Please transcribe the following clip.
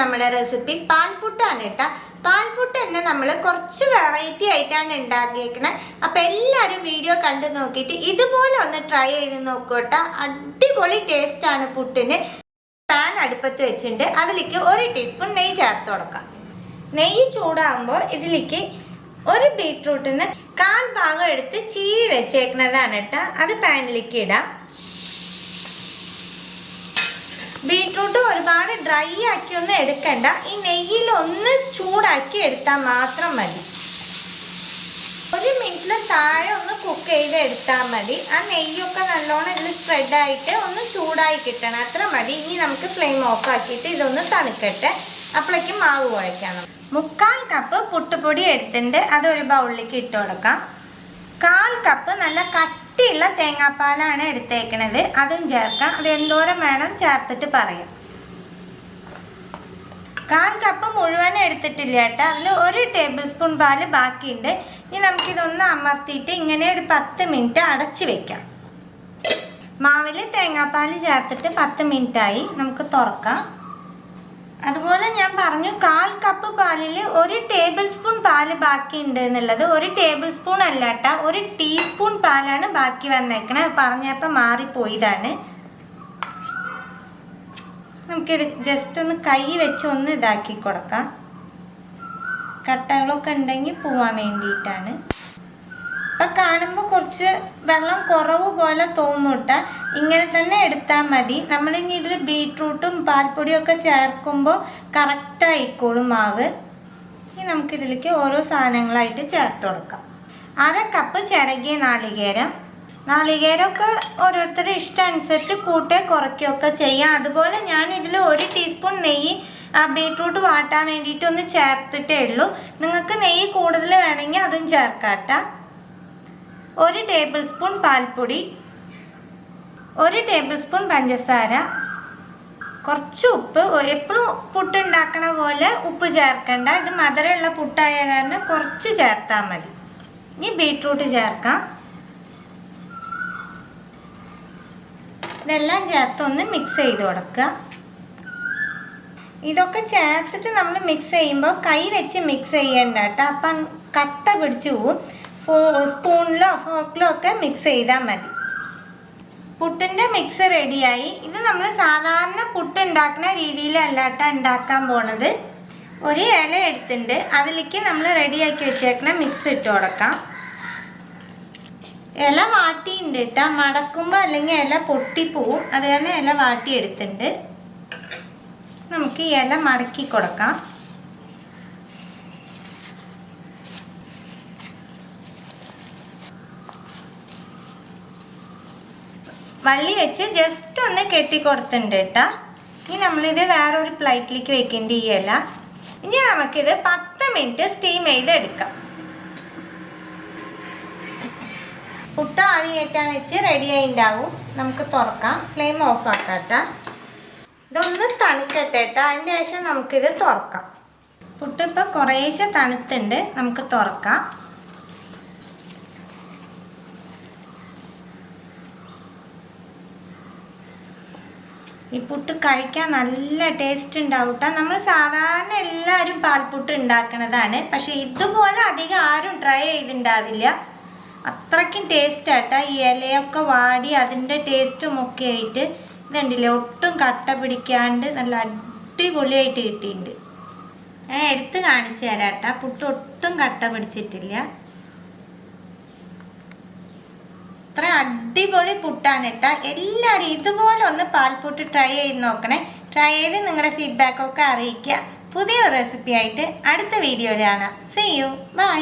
നമ്മുടെ റെസിപ്പി പാൽപുട്ടാണ് കേട്ടോ. പാൽപുട്ട് തന്നെ നമ്മൾ കുറച്ച് വെറൈറ്റി ആയിട്ടാണ് ഉണ്ടാക്കിയേക്കണേ. അപ്പം എല്ലാവരും വീഡിയോ കണ്ടു നോക്കിയിട്ട് ഇതുപോലെ ഒന്ന് ട്രൈ ചെയ്ത് നോക്കൂട്ടോ അടിപൊളി ടേസ്റ്റാണ് പുട്ടിന്. പാൻ അടുപ്പത്ത് വെച്ചിട്ടുണ്ട്. അതിലേക്ക് ഒരു ടീസ്പൂൺ നെയ്യ് ചേർത്ത് കൊടുക്കാം. നെയ്യ് ചൂടാകുമ്പോൾ ഇതിലേക്ക് ഒരു ബീട്രൂട്ടിൽ നിന്ന് കാൽ ഭാഗം എടുത്ത് ചീവി വെച്ചേക്കുന്നതാണ് കേട്ടോ. അത് പാനിലേക്ക് ഇടാം. ബീട്രൂട്ട് ഒരുപാട് ഡ്രൈ ആക്കി ഒന്നും എടുക്കണ്ട. ഈ നെയ്യിൽ ഒന്ന് ചൂടാക്കി എടുത്താൽ മാത്രം മതി. ഒരു മിനിറ്റിൽ താഴെ ഒന്ന് കുക്ക് ചെയ്ത് എടുത്താൽ മതി. ആ നെയ്യൊക്കെ നല്ലോണം ഇതിൽ സ്പ്രെഡ് ആയിട്ട് ഒന്ന് ചൂടായി കിട്ടണം. അത്ര മതി. ഇനി നമുക്ക് ഫ്ലെയിം ഓഫ് ആക്കിയിട്ട് ഇതൊന്ന് തണുക്കട്ടെ. അപ്പോഴേക്കും മാവ് കുഴക്കണം മുക്കാൽ കപ്പ് പുട്ടുപൊടി എടുത്തിട്ടുണ്ട്. അത് ഒരു ബൗളിലേക്ക് ഇട്ട് കൊടുക്കാം. കാൽ കപ്പ് നല്ല കട്ടിയുള്ള തേങ്ങാപ്പാലാണ് എടുത്തേക്കണത്. അതും ചേർക്കാം. അത് എന്തോരം വേണം ചേർത്തിട്ട് പറയാം. കാൽ കപ്പ് മുഴുവൻ എടുത്തിട്ടില്ല കേട്ടോ. അതിൽ ഒരു ടേബിൾ സ്പൂൺ പാൽ ബാക്കിയുണ്ട്. ഇനി നമുക്കിതൊന്ന് അമർത്തിയിട്ട് ഇങ്ങനെ ഒരു പത്ത് മിനിറ്റ് അടച്ച് വെക്കാം. മാവിൽ തേങ്ങാപ്പാൽ ചേർത്തിട്ട് പത്ത് മിനിറ്റായി. നമുക്ക് തുറക്കാം. അതുപോലെ ഞാൻ പറഞ്ഞു കാൽ കപ്പ് പാലിൽ ഒരു ടേബിൾ സ്പൂൺ പാൽ ബാക്കിയുണ്ട് എന്നുള്ളത് ഒരു ടേബിൾ സ്പൂൺ അല്ല കേട്ടോ ഒരു ടീസ്പൂൺ പാലാണ് ബാക്കി വന്നേക്കണേ. പറഞ്ഞപ്പോൾ മാറിപ്പോയതാണ്. നമുക്കിത് ജസ്റ്റ് ഒന്ന് കൈ വെച്ച് ഒന്ന് ഇതാക്കി കൊടുക്കാം. കട്ടകളൊക്കെ ഉണ്ടെങ്കിൽ പോവാൻ വേണ്ടിയിട്ടാണ്. കാണുമ്പോൾ കുറച്ച് വെള്ളം കുറവ് പോലെ തോന്നൂട്ട ഇങ്ങനെ തന്നെ എടുത്താൽ മതി. നമ്മളിനി ഇതിൽ ബീട്രൂട്ടും പാൽപ്പൊടിയും ഒക്കെ ചേർക്കുമ്പോൾ കറക്റ്റായിക്കോളും മാവ്. ഇനി നമുക്കിതിലേക്ക് ഓരോ സാധനങ്ങളായിട്ട് ചേർത്ത് കൊടുക്കാം. അര കപ്പ് ചിരകിയ നാളികേരം. നാളികേരമൊക്കെ ഓരോരുത്തരുടെ ഇഷ്ടം അനുസരിച്ച് കൂട്ടേ കുറയ്ക്കുകയൊക്കെ ചെയ്യാം. അതുപോലെ ഞാൻ ഇതിൽ ഒരു ടീസ്പൂൺ നെയ്യ് ആ ബീട്രൂട്ട് വാട്ടാൻ വേണ്ടിയിട്ട് ഒന്ന് ചേർത്തിട്ടേ ഉള്ളൂ. നിങ്ങൾക്ക് നെയ്യ് കൂടുതൽ വേണമെങ്കിൽ അതും ചേർക്കാട്ടോ ഒരു ടേബിൾ സ്പൂൺ പാൽപ്പൊടി ഒരു ടേബിൾ സ്പൂൺ പഞ്ചസാര കുറച്ച് ഉപ്പ് എപ്പോഴും പുട്ട് ഉണ്ടാക്കണ പോലെ ഉപ്പ് ചേർക്കണ്ട. ഇത് മധുരമുള്ള പുട്ടായ കാരണം കുറച്ച് ചേർത്താൽ മതി. ഇനി ബീട്രൂട്ട് ചേർക്കാം. ഇതെല്ലാം ചേർത്ത് ഒന്ന് മിക്സ് ചെയ്ത് കൊടുക്കുക. ഇതൊക്കെ ചേർത്തിട്ട് നമ്മൾ മിക്സ് ചെയ്യുമ്പോൾ കൈ വെച്ച് മിക്സ് ചെയ്യേണ്ട കേട്ടോ. അപ്പം കട്ട പിടിച്ച് പോവും. സ്പൂണിലോ ഫോർക്കിലോ ഒക്കെ മിക്സ് ചെയ്താൽ മതി. പുട്ടിന്റെ മിക്സ് റെഡിയായി ഇത് നമ്മൾ സാധാരണ പുട്ട് ഉണ്ടാക്കുന്ന രീതിയിലല്ലാട്ട ഉണ്ടാക്കാൻ പോണത്. ഒരു ഇല എടുത്തിട്ടുണ്ട്. അതിലേക്ക് നമ്മൾ റെഡിയാക്കി വെച്ചേക്കണ മിക്സ് ഇട്ട് കൊടുക്കാം. ഇല വാട്ടിയുണ്ട് കേട്ടോ മടക്കുമ്പോൾ അല്ലെങ്കിൽ ഇല പൊട്ടിപ്പോവും. അത് കാരണം ഇല വാട്ടി എടുത്തിട്ടുണ്ട് നമുക്ക് ഇല മടക്കി കൊടുക്കാം. വള്ളി വെച്ച് ജസ്റ്റ് ഒന്ന് കെട്ടി കൊടുത്തിട്ടുണ്ട് കേട്ടോ. ഇനി നമ്മളിത് വേറൊരു പ്ലേറ്റിലേക്ക് വെക്കേണ്ട ഈ ഇല. ഇനി നമുക്കിത് പത്ത് മിനിറ്റ് സ്റ്റീം ചെയ്ത് എടുക്കാം പുട്ട് ആവി കയറ്റാൻ വെച്ച് റെഡി ആയിണ്ടാവും. നമുക്ക് തുറക്കാം. ഫ്ലെയിം ഓഫ് ആക്കാം ഇതൊന്ന് തണുക്കട്ടെ കേട്ടോ. അതിന്റെ ശേഷം നമുക്കിത് തുറക്കാം. പുട്ടിപ്പോൾ കുറേശ്ശെ തണുത്തുണ്ട് നമുക്ക് തുറക്കാം. ഈ പുട്ട് കഴിക്കാൻ നല്ല ടേസ്റ്റ് ഉണ്ടാവും കേട്ടോ നമ്മൾ സാധാരണ എല്ലാവരും പാൽപുട്ട് ഉണ്ടാക്കുന്നതാണ് പക്ഷെ ഇതുപോലെ അധികം ആരും ട്രൈ ചെയ്തിട്ടുണ്ടാവില്ല അത്രയ്ക്കും ടേസ്റ്റ് ആട്ടോ ഈ ഇലയൊക്കെ വാടി അതിന്റെ ടേസ്റ്റും ഒക്കെ ആയിട്ട് ഇതുണ്ടല്ലേ ഒട്ടും കട്ട പിടിക്കാണ്ട് നല്ല അടിപൊളിയായിട്ട് കിട്ടിയിട്ടുണ്ട്. ഞാൻ എടുത്ത് കാണിച്ചു തരാം കേട്ടോ പുട്ട് ഒട്ടും കട്ട പിടിച്ചിട്ടില്ല. അത്ര അടിപൊളി പുട്ടാണ് കേട്ടോ. എല്ലാവരും ഇതുപോലെ ഒന്ന് പാൽപുട്ട് ട്രൈ ചെയ്ത് നോക്കണേ. ട്രൈ ചെയ്ത് നിങ്ങളുടെ ഫീഡ്ബാക്കൊക്കെ അറിയിക്കുക. പുതിയ റെസിപ്പി ആയിട്ട് അടുത്ത വീഡിയോയിലാണ് സീ യു ബൈ